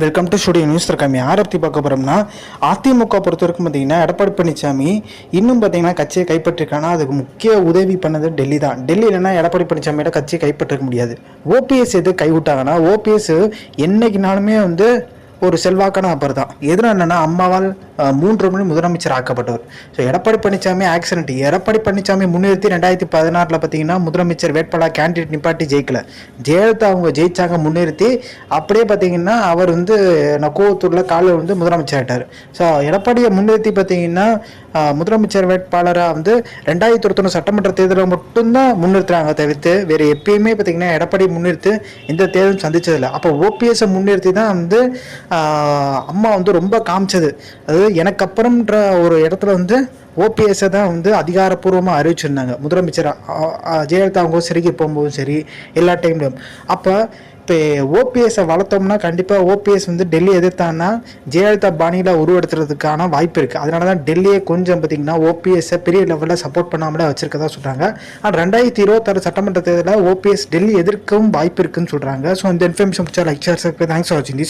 Welcome to studio news இருக்காம யாரை பற்றி பார்க்க போகிறோம்னா அதிமுக பொறுத்த வரைக்கும் பார்த்தீங்கன்னா எடப்பாடி பழனிசாமி இன்னும் பார்த்தீங்கன்னா கட்சியை கைப்பற்றிருக்கானா அதுக்கு முக்கிய உதவி பண்ணது டெல்லி தான். டெல்லி இல்லைன்னா எடப்பாடி பழனிசாமியோட கட்சியை கைப்பற்றிருக்க முடியாது. ஓபிஎஸ் எது கைவிட்டாங்கன்னா ஓபிஎஸ் என்னைக்குனாலுமே வந்து ஒரு செல்வாக்கான நபர் தான். எதிராக என்னென்னா அம்மாவால் மூன்று முறை முதலமைச்சர் ஆக்கப்பட்டவர். ஸோ எடப்பாடி பழனிசாமி ஆக்சிடென்ட் எடப்பாடி பழனிசாமி முன்னிறுத்தி ரெண்டாயிரத்தி பதினாறில் பார்த்தீங்கன்னா முதலமைச்சர் வேட்பாளர் கேண்டிடேட் நிப்பாட்டி ஜெயிக்கல. ஜெயலலிதா அவங்க ஜெயிச்சாங்க முன்னிறுத்தி அப்படியே பார்த்தீங்கன்னா அவர் வந்து நக்கோவத்தூரில் காலில் வந்து முதலமைச்சர் ஆகிட்டார் ஸோ எடப்பாடியை முன்னிறுத்தி பார்த்தீங்கன்னா முதலமைச்சர் வேட்பாளராக வந்து ரெண்டாயிரத்தி இருபத்தொன்று சட்டமன்ற தேர்தலில் மட்டும்தான் முன்னிறுத்துறாங்க தவிர்த்து வேறு எப்பயுமே பார்த்தீங்கன்னா எடப்பாடி முன்னிறுத்து எந்த தேர்தலும் சந்தித்ததில்லை அப்போ ஓபிஎஸ்ஸை முன்னிறுத்தி தான் வந்து அம்மா வந்து ரொம்ப காமிச்சது. அது எனக்கு அப்புறம்ன்ற ஒரு இடத்துல வந்து ஓபிஎஸ்ஸை தான் வந்து அதிகாரப்பூர்வமாக அறிவிச்சிருந்தாங்க. முதலமைச்சர் ஜெயலலிதா அவங்க சிறைக்கு போகும்போதும் சரி எல்லா டைம்லையும் அப்போ இப்போ ஓபிஎஸ்ஸை வளர்த்தோம்னா கண்டிப்பாக ஓபிஎஸ் வந்து டெல்லி எதிர்த்தான்னா ஜெயலலிதா பாணியில் உருவெடுத்துறதுக்கான வாய்ப்பு இருக்குது அதனால தான் டெல்லியை கொஞ்சம் பார்த்திங்கன்னா ஓபிஎஸ்ஸை பெரிய லெவலில் சப்போர்ட் பண்ணாமலே வச்சிருக்கதா சொல்கிறாங்க ஆனால் ரெண்டாயிரத்தி இருபத்தாறு சட்டமன்ற தேர்தலில் ஓபிஎஸ் டெல்லி எதிர்க்கவும் வாய்ப்பு இருக்குன்னு சொல்கிறாங்க ஸோ இந்த இன்ஃபர்மேஷன் பிடிச்சா லைக் ஷேர் தேங்க்ஸ் ஃபார் வாட்சிங் தி